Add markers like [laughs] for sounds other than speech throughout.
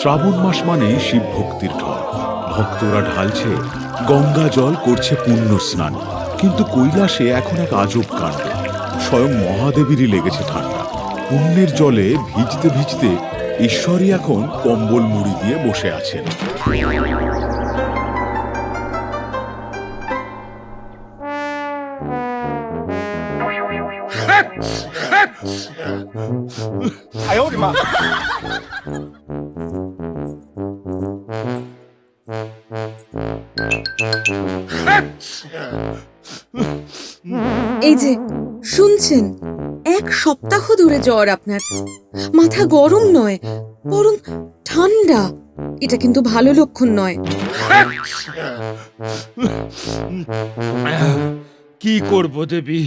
শ্রাবণ মাস মানে শিব ভক্তির ঢল। ভক্তরা ঢালছে, গঙ্গা জল করছে পুণ্য স্নান। কিন্তু কৈলাসে এখন এক আজব কাণ্ড। স্বয়ং মহাদেবীরই লেগেছে ঠান্ডা পুণ্যের জলে ভিজতে ভিজতে ঈশ্বরই এখন কম্বল মুড়ি দিয়ে বসে আছেন। এই যে শুনছেন এক সপ্তাহ ধরে জ্বর আপনার। মাথা গরম নয় বরং ঠান্ডা। এটা কিন্তু ভালো লক্ষণ নয়। [laughs] কি করব দেবী?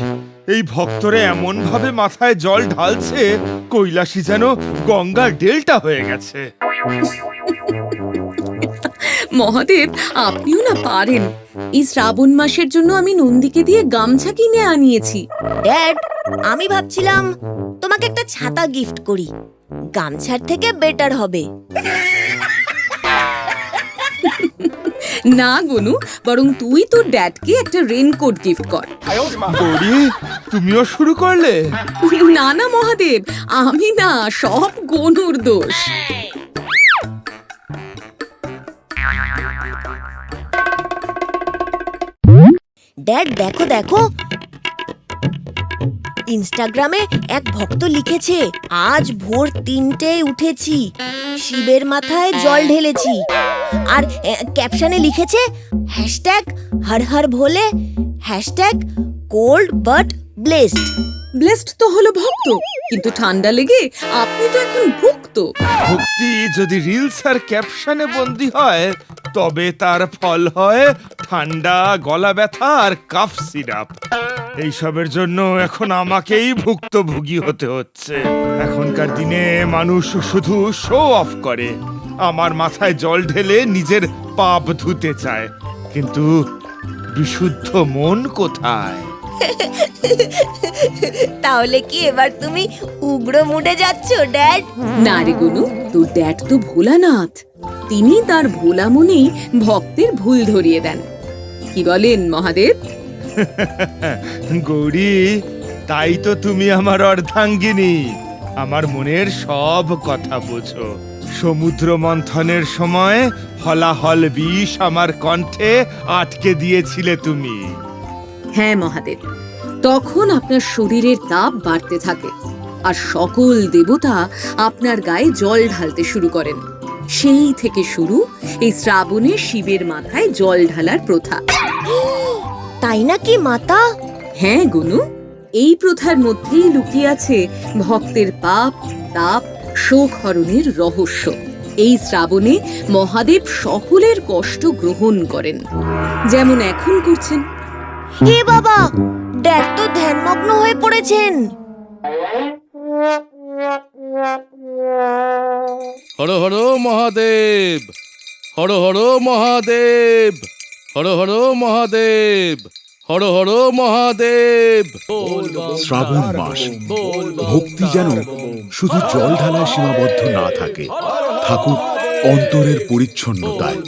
এই ভক্তরে এমন ভাবে মাথায় জল ঢালছে কৈলাসী যেন গঙ্গার ডেল্টা হয়ে গেছে। মহাদেব আপনিও না পারেন। এই শ্রাবণ মাসের জন্য আমি নন্দীকে দিয়ে গামছা কিনে আনিয়েছি। ড্যাড আমি ভাবছিলাম তোমাকে একটা ছাতা গিফট করি। গামছার থেকে বেটার হবে। না গনু বরং তুই তোর ড্যাডকে একটা রেনকোট গিফট কর। গৌরী তুমিও শুরু করলে? না না মহাদেব আমি না সব গনুর দোষ। ড্যাড দেখো দেখো ইনস্টাগ্রামে এক ভক্ত লিখেছে আজ ভোর তিনটেয় উঠেছি শিবের মাথায় জল ঢেলেছি। আর ক্যাপশনে লিখেছে hashtag Har Har Bhole hashtag cold but blessed. Blessed তো হলো ভক্ত কিন্তু ঠান্ডা লেগে আপনি তো এখন ভুক্ত। ভক্তি যদি রিলস আর ক্যাপশনে বন্দি হয় তবে তার ফল হয় ঠান্ডা গলা ব্যথা আর কাফ সিরাপ। এইসবের জন্য এখন আমাকেই ভুক্তভোগী হতে হচ্ছে। এখনকার দিনে মানুষ শুধু শো অফ করে। আমার মাথায় জল ঢেলে নিজের পাপ ধুতে চায়। কিন্তু বিশুদ্ধ মন কোথায়? তাহলে কি এবার তুমি উগ্র মুডে যাচ্ছ ড্যাড না রে গনু তোর ড্যাড তো ভোলানাথ। তিনি তার ভোলা মনেই ভক্তের ভুল ধরিয়ে দেন। কি বলেন মহাদেব? [laughs] গৌরী তাই তো তুমি আমার অর্ধাঙ্গিনী। আমার মনের সব কথা বোঝো। সমুদ্র মন্থনের সময় হলাহল বিষ আমার কণ্ঠে আটকে দিয়েছিলে তুমি। হ্যাঁ মহাদেব তখন আপনার শরীরের তাপ বাড়তে থাকে আর সকল দেবতা আপনার গায়ে জল ঢালতে শুরু করেন। সেই থেকে শুরু এই শ্রাবণে শিবের মাথায় জল ঢালার প্রথা। তাই নাকি মাতা? হ্যাঁ গুনু। এই প্রথার মধ্যেই লুকিয়ে আছে ভক্তের পাপ তাপ শোক হরণের রহস্য। এই শ্রাবণে মহাদেব সকলের কষ্ট গ্রহণ করেন। যেমন এখন করছেন। হে বাবা ড্যাড তো ধ্যানমগ্ন হয়ে পড়েছেন। হর হর মহাদেব হর হর মহাদেব হর হর মহাদেব হর হর মহাদেব শ্রাবণ মাস ভক্তি যেন শুধু জল ঢালায় সীমাবদ্ধ না থাকে থাকুক অন্তরের পরিচ্ছন্নতায়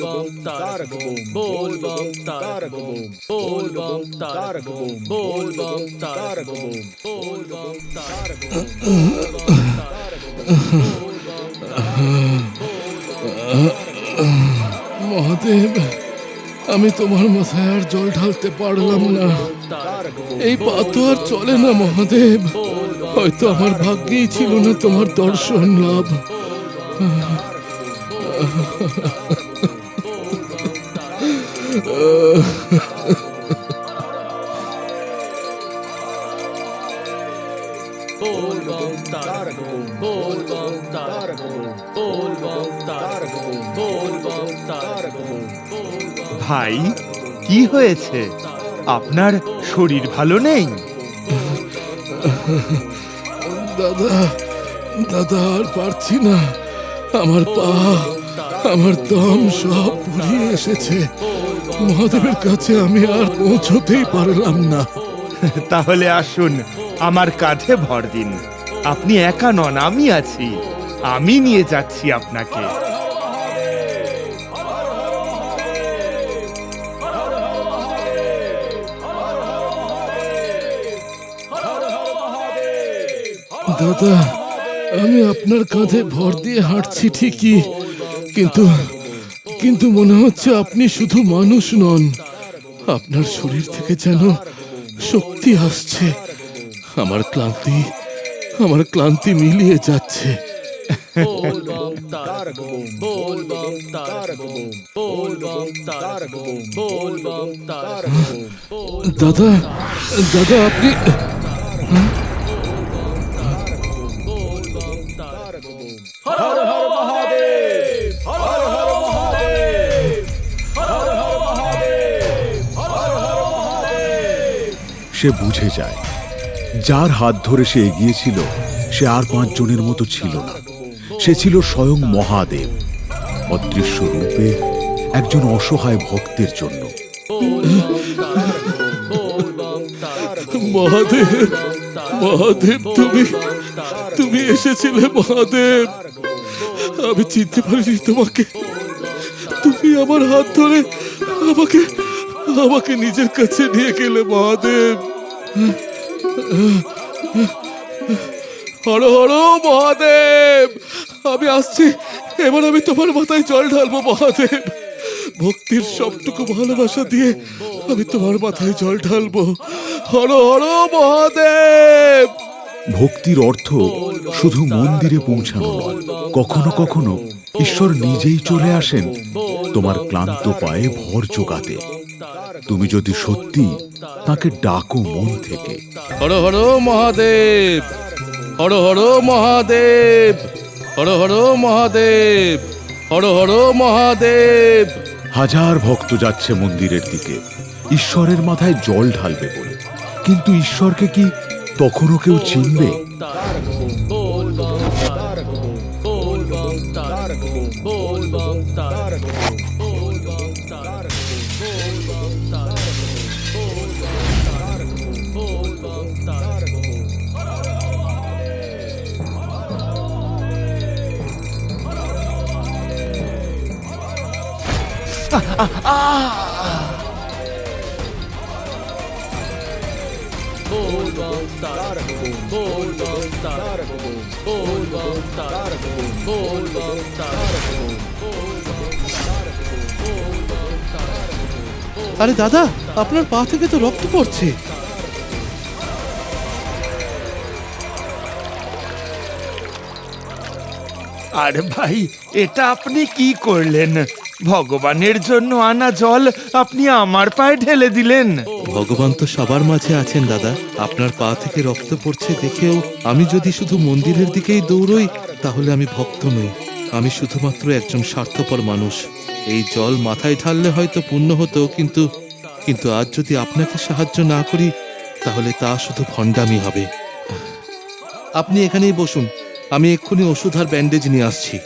মহাদেব, আমি তোমার মাথায় আর জল ঢালতে পারলাম না। এই পা তো আর চলে না মহাদেব। হয়তো আমার ভাগ্যেই ছিল না তোমার দর্শন লাভ। ভাই কি হয়েছে? আপনার শরীর ভালো নেই? দাদা দাদা আর পারছি না। আমার পা আমার দম সব ফুরিয়ে এসেছে। মহাদেবের কাছে আমি আর পৌঁছতেই পারলাম না। তাহলে আসুন আমার কাঁধে ভর দিন। আপনি একা নন আমি আছি। আমি নিয়ে যাচ্ছি আপনাকে। দাদা, আমি আপনার কাঁধে ভর দিয়ে হাঁটছি ঠিকই, কিন্তু কিন্তু মনে হচ্ছে আপনি শুধু মানুষ নন। আপনার শরীর থেকে যেন শক্তি আসছে। আমার ক্লান্তি আমার ক্লান্তি মিলিয়ে যাচ্ছে। দাদা দাদা, আপনি, সে বুঝে যায়। যার হাত ধরে সে এগিয়েছিল সে আর পাঁচজনের মতো ছিল না। সে ছিল স্বয়ং মহাদেব, অদৃশ্য রূপে একজন অসহায় ভক্তের জন্য। মহাদেব মহাদেব, তুমি তুমি এসেছিলে, মহাদেব। আমি চিনতে পারিনি তোমাকে। তুমি আমার হাত ধরে আমাকে আমাকে নিজের কাছে নিয়ে গেলে, মহাদেব। হর হর মহাদেব! আমি আসছি। এবার আমি তোমার মাথায় জল ঢালবো মহাদেব। ভক্তির সবটুকু ভালোবাসা দিয়ে আমি তোমার মাথায় জল ঢালবো। হর হর মহাদেব! ভক্তির অর্থ শুধু মন্দিরে পৌঁছানো নয়। কখনো কখনো ঈশ্বর নিজেই চলে আসেন তোমার ক্লান্ত পায়ে ভর জোগাতে। তুমি যদি সত্যি তাকে ডাকো মন থেকে। হর হর মহাদেব! হর হর মহাদেব! হর হর মহাদেব, হর হর মহাদেব। হাজার ভক্ত যাচ্ছে মন্দিরের দিকে। ঈশ্বরের মাথায় জল ঢালবে বলে। কিন্তু ঈশ্বরকে কি তখনও কেউ চিনবে? আরে দাদা আপনার পা থেকে তো রক্ত পড়ছে। আর ভাই এটা আপনি কি করলেন? ভগবানের জন্য আনা জল আপনি আমার পায়ে ঢেলে দিলেন। ভগবান তো সবার মাঝে আছেন, দাদা। আপনার পা থেকে রক্ত পড়ছে দেখেও আমি যদি শুধু মন্দিরের দিকেই দৌড়ই, তাহলে আমি ভক্ত নই। আমি শুধুমাত্র একজন স্বার্থপর মানুষ। এই জল মাথায় ঢাললে হয়তো পুণ্য হতো, কিন্তু কিন্তু আজ যদি আপনাকে সাহায্য না করি, তাহলে তা শুধু ভণ্ডামি হবে। আপনি এখানেই বসুন। আমি এক্ষুনি ওষুধ আর ব্যান্ডেজ নিয়ে আসছি।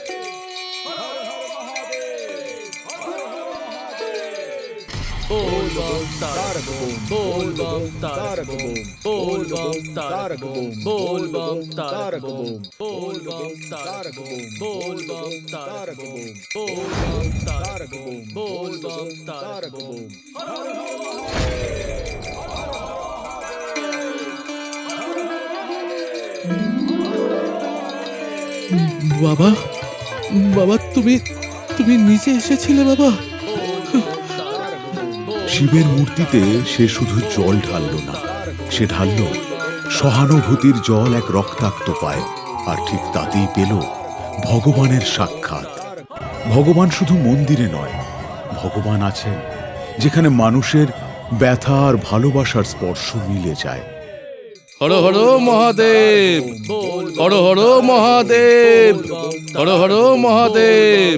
বাবা বাবা তুমি তুমি নিজে এসেছিলে বাবা। শিবের মূর্তিতে সে শুধু জল ঢালল না, সে ঢালল সহানুভূতির জল এক রক্তাক্ত পায়, আর ঠিক তাতেই পেল ভগবানের সাক্ষাৎ। ভগবান শুধু মন্দিরে নয়, ভগবান আছেন, যেখানে মানুষের ব্যথা আর ভালোবাসার স্পর্শ মিলে যায়। হর হর মহাদেব, হর হর মহাদেব, হর হর মহাদেব,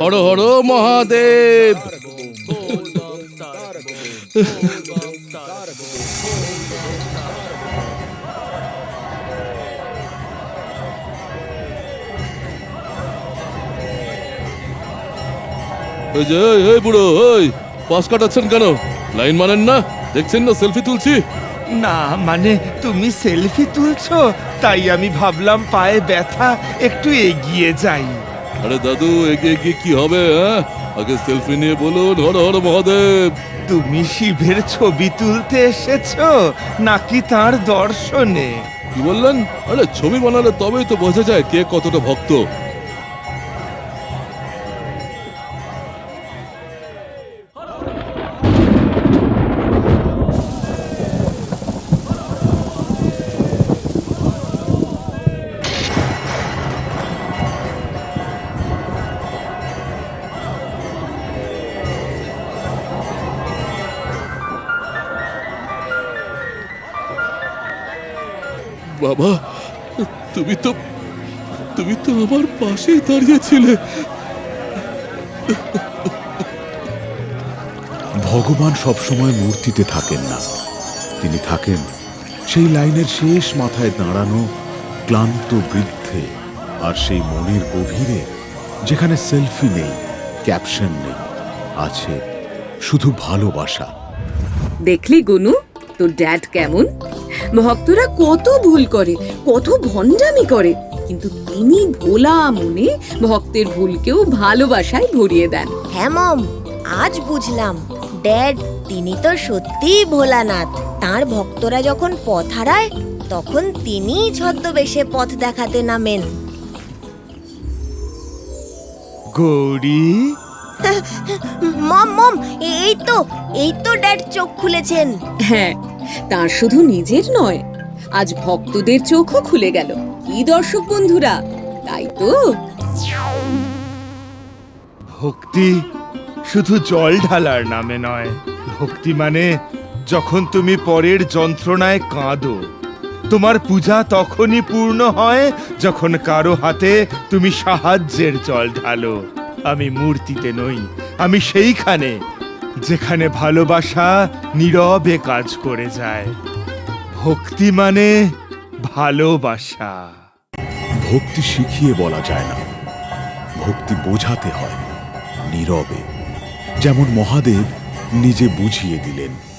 হর হর মহাদেব। [laughs] ওই যে এই, এই বুড়ো ওই পাস কাটাচ্ছেন কেন? লাইন মানেন না? দেখছেন না সেলফি তুলছি? না মানে তুমি সেলফি তুলছো তাই আমি ভাবলাম পায়ে ব্যথা একটু এগিয়ে যাই। আরে দাদু এগিয়ে গিয়ে কি হবে হ্যাঁ? আগে সেলফি নিয়ে বলুন হর হর মহাদেব। তুমি শিবের ছবি তুলতে এসেছ নাকি তার দর্শনে? কি বললেন? আরে ছবি বানালে তবেই তো বোঝা যায় কে কতটা ভক্ত। বাবা তুমি তো তুমি তো আমার পাশেই দাঁড়িয়েছিলে ভগবান সবসময় মূর্তিতে থাকেন না। তিনি থাকেন সেই লাইনের শেষ মাথায় দাঁড়ানো ক্লান্ত বৃদ্ধে আর সেই মনের গভীরে যেখানে সেলফি নেই ক্যাপশন নেই আছে শুধু ভালোবাসা। দেখলি গুনু তোর ড্যাড কেমন? ভক্তরা কত ভুল করে কত ভণ্ডামি করে। কিন্তু তিনি ভোলা মনে ভক্তের ভুলকেও ভালোবাসায় ভরিয়ে দেন। হ্যাঁ মম আজ বুঝলাম। ড্যাড তিনি তো সত্যিই ভোলানাথ। তার ভক্তরা যখন পথ হারায় তখন তিনিই ছদ্মবেশে পথ দেখাতে নামেন। গৌরী? মম মম এই তো এই তো ড্যাড চোখ খুলেছেন। হ্যাঁ তার শুধু নিজের নয়, আজ ভক্তদের চোখও খুলে গেল। কি দর্শক বন্ধুরা? তাই তো। ভক্তি শুধু জল ঢালার নামে নয়। ভক্তি মানে যখন তুমি পরের যন্ত্রণায় কাঁদো। তোমার পূজা তখনই পূর্ণ হয় যখন কারও হাতে তুমি সাহায্যের জল ঢালো। আমি মূর্তিতে নই, আমি সেইখানে যেখানে ভালোবাসা নীরবে কাজ করে যায়। ভক্তি মানে ভালোবাসা। ভক্তি শিখিয়ে বলা যায় না। ভক্তি বোঝাতে হয় নীরবে। যেমন মহাদেব নিজে বুঝিয়ে দিলেন